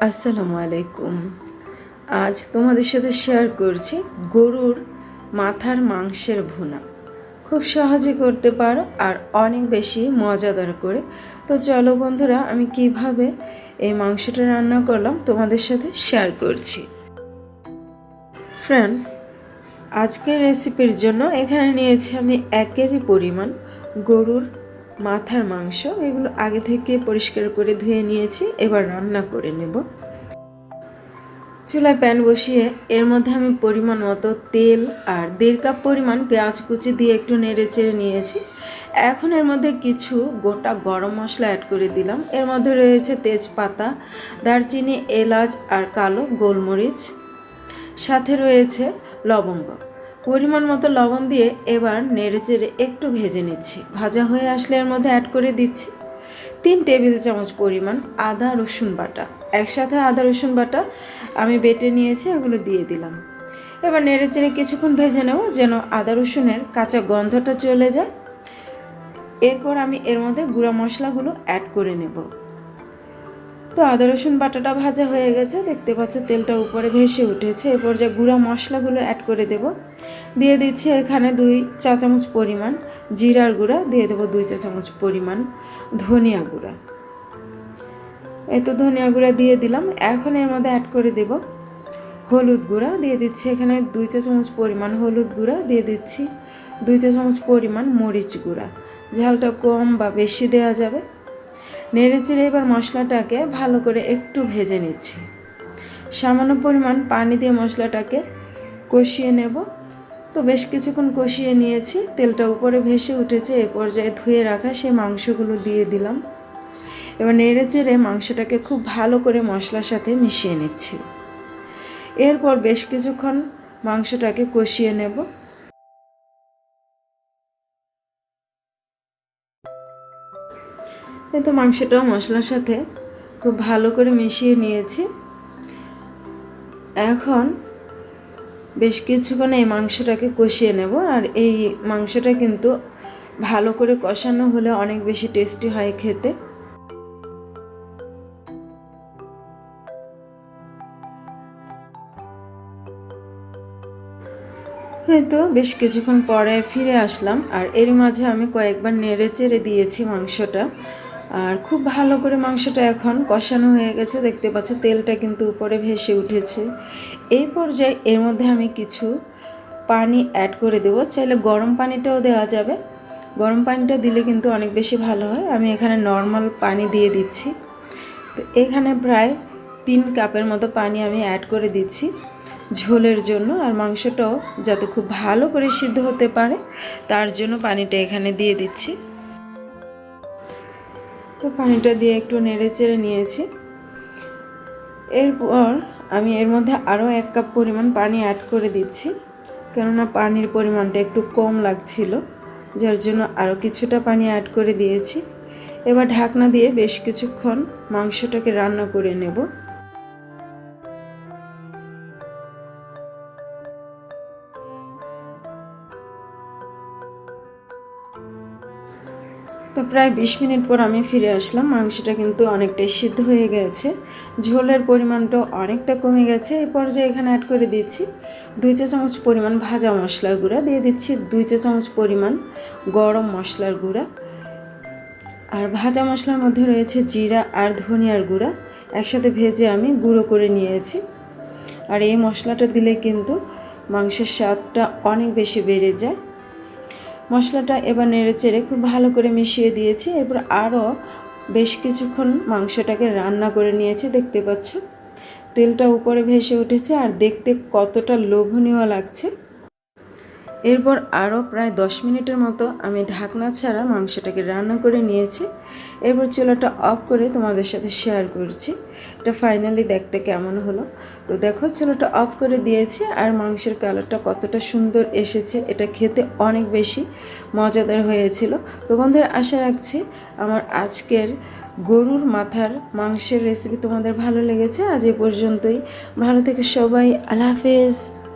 আসসালামু আলাইকুম। আজ তোমাদের সাথে শেয়ার করছি গরুর মাথার মাংসের ভুনা। খুব সহজে করতে পারো আর অনেক বেশি মজাদার করে। তো চলো বন্ধুরা, আমি কীভাবে এই মাংসটা রান্না করলাম তোমাদের সাথে শেয়ার করছি। ফ্রেন্ডস আজকের রেসিপির জন্য এখানে নিয়েছি আমি এক কেজি পরিমাণ গরুর মাথার মাংস, এগুলো আগে থেকে পরিষ্কার করে ধুয়ে নিয়েছি, এবার রান্না করে নেব। চুলায় প্যান বসিয়ে এর মধ্যে আমি পরিমাণ মতো তেল আর দেড় কাপ পরিমাণ পেঁয়াজ কুচি দিয়ে একটু নেড়ে চেড়ে নিয়েছি। এখন এর মধ্যে কিছু গোটা গরম মশলা অ্যাড করে দিলাম। এর মধ্যে রয়েছে তেজপাতা, দারচিনি, এলাচ আর কালো গোলমরিচ। সাথে রয়েছে লবঙ্গ। পরিমাণ মতো লবণ দিয়ে এবার নেড়ে চেড়ে একটু ভেজে নিচ্ছি। ভাজা হয়ে আসলে এর মধ্যে অ্যাড করে দিচ্ছি তিন টেবিল চামচ পরিমাণ আদা রসুন বাটা। একসাথে আদা রসুন বাটা আমি বেটে নিয়েছি এগুলো দিয়ে দিলাম। এবার নেড়ে চেড়ে কিছুক্ষণ ভেজে নেব যেন আদা রসুনের কাঁচা গন্ধটা চলে যায়। এরপর আমি এর মধ্যে গুঁড়া মশলাগুলো অ্যাড করে নেব। তো আদা রসুন বাটাটা ভাজা হয়ে গেছে, দেখতে পাচ্ছ তেলটা উপরে ভেসে উঠেছে। এরপর যে গুঁড়া মশলাগুলো অ্যাড করে দেব দিয়ে দিচ্ছি এখানে দুই চা চামচ পরিমাণ জিরার গুঁড়া, দিয়ে দেবো দুই চা চামচ পরিমাণ ধনিয়া গুঁড়া। এই তো ধনিয়া গুঁড়া দিয়ে দিলাম। এখন এর মধ্যে অ্যাড করে দেব হলুদ গুঁড়া, দিয়ে দিচ্ছি এখানে দুই চা চামচ পরিমাণ হলুদ গুঁড়া, দিয়ে দিচ্ছি দুই চা চামচ পরিমাণ মরিচ গুঁড়া। ঝালটা কম বা বেশি দেওয়া যাবে। নেড়ে চেড়ে এবার মশলাটাকে ভালো করে একটু ভেজে নিচ্ছি। সামান্য পরিমাণ পানি দিয়ে মশলাটাকে কষিয়ে নেব। তো বেশ কিছুক্ষণ কষিয়ে নিয়েছি। তেলটা উপরে ভেসে উঠেছে, এ পর্যায়ে ধুয়ে রাখা সেই মাংসগুলো দিয়ে দিলাম। এবার নেড়ে চেড়ে মাংসটাকে খুব ভালো করে মশলার সাথে মিশিয়ে নিচ্ছি। এরপর বেশ কিছুক্ষণ মাংসটাকে কষিয়ে নেব। এই তো মাংসটাও মশলার সাথে খুব ভালো করে মিশিয়ে নিয়েছি। এখন বেশ কিছুক্ষণ এই মাংসটাকে কষিয়ে নেব আর এই মাংসটা কিন্তু ভালো করে কষানো হলে অনেক বেশি টেস্টি হয় খেতে। হয়তো বেশ কিছুক্ষণ পরে ফিরে আসলাম আর এর মাঝে আমি কয়েকবার নেড়ে চেড়ে দিয়েছি মাংসটা। আর খুব ভালো করে মাংসটা এখন কষানো হয়ে গেছে। দেখতে পাচ্ছ তেলটা কিন্তু উপরে ভেসে উঠেছে। এই পর্যায়ে এর মধ্যে আমি কিছু পানি অ্যাড করে দেবো। চাইলে গরম পানিটাও দেওয়া যাবে। গরম পানিটা দিলে কিন্তু অনেক বেশি ভালো হয়। আমি এখানে নর্মাল পানি দিয়ে দিচ্ছি। তো এখানে প্রায় তিন কাপের মতো পানি আমি অ্যাড করে দিচ্ছি ঝোলের জন্য। আর মাংসটাও যাতে খুব ভালো করে সিদ্ধ হতে পারে, তার জন্য পানিটা এখানে দিয়ে দিচ্ছি। তো পানিটা দিয়ে একটু নেড়ে চেড়ে নিয়েছি। এরপর আমি এর মধ্যে আরও এক কাপ পরিমাণ পানি অ্যাড করে দিচ্ছি, কেননা পানির পরিমাণটা একটু কম লাগছিল, যার জন্য আরও কিছুটা পানি অ্যাড করে দিয়েছি। এবার ঢাকনা দিয়ে বেশ কিছুক্ষণ মাংসটাকে রান্না করে নেব। তো প্রায় বিশ মিনিট পর আমি ফিরে আসলাম। মাংসটা কিন্তু অনেকটাই সিদ্ধ হয়ে গেছে। ঝোলের পরিমাণটাও অনেকটা কমে গেছে। এই পর্যায়ে এখানে অ্যাড করে দিচ্ছি দুই চা চামচ পরিমাণ ভাজা মশলার গুঁড়া। দিয়ে দিচ্ছি দুই চা চামচ পরিমাণ গরম মশলার গুঁড়া। আর ভাজা মশলার মধ্যে রয়েছে জিরা আর ধনিয়ার গুঁড়া। একসাথে ভেজে আমি গুঁড়ো করে নিয়েছি। আর এই মশলাটা দিলে কিন্তু মাংসের স্বাদটা অনেক বেশি বেড়ে যায়। মশলাটা এবার নেড়ে চেড়ে খুব ভালো করে মিশিয়ে দিয়েছি। এরপর আরও বেশ কিছুক্ষণ মাংসটাকে রান্না করে নিয়েছি, দেখতে পাচ্ছ? তেলটা উপরে ভেসে উঠেছে আর দেখতে কতটা লোভনীয় লাগছে। এরপর আরও প্রায় দশ মিনিটের মতো আমি ঢাকনা ছাড়া মাংসটাকে রান্না করে নিয়েছি। এরপর চুলাটা অফ করে তোমাদের সাথে শেয়ার করছি। এটা ফাইনালি দেখতে কেমন হলো? তো দেখো, চুলাটা অফ করে দিয়েছি আর মাংসের কালারটা কতটা সুন্দর এসেছে। এটা খেতে অনেক বেশি মজাদার হয়েছিল। তো বন্ধুরা, আশা রাখছি আমার আজকের গরুর মাথার মাংসের রেসিপি তোমাদের ভালো লেগেছে। আজ এ পর্যন্তই। ভালো থেকে সবাই। আল্লাহ হাফেজ।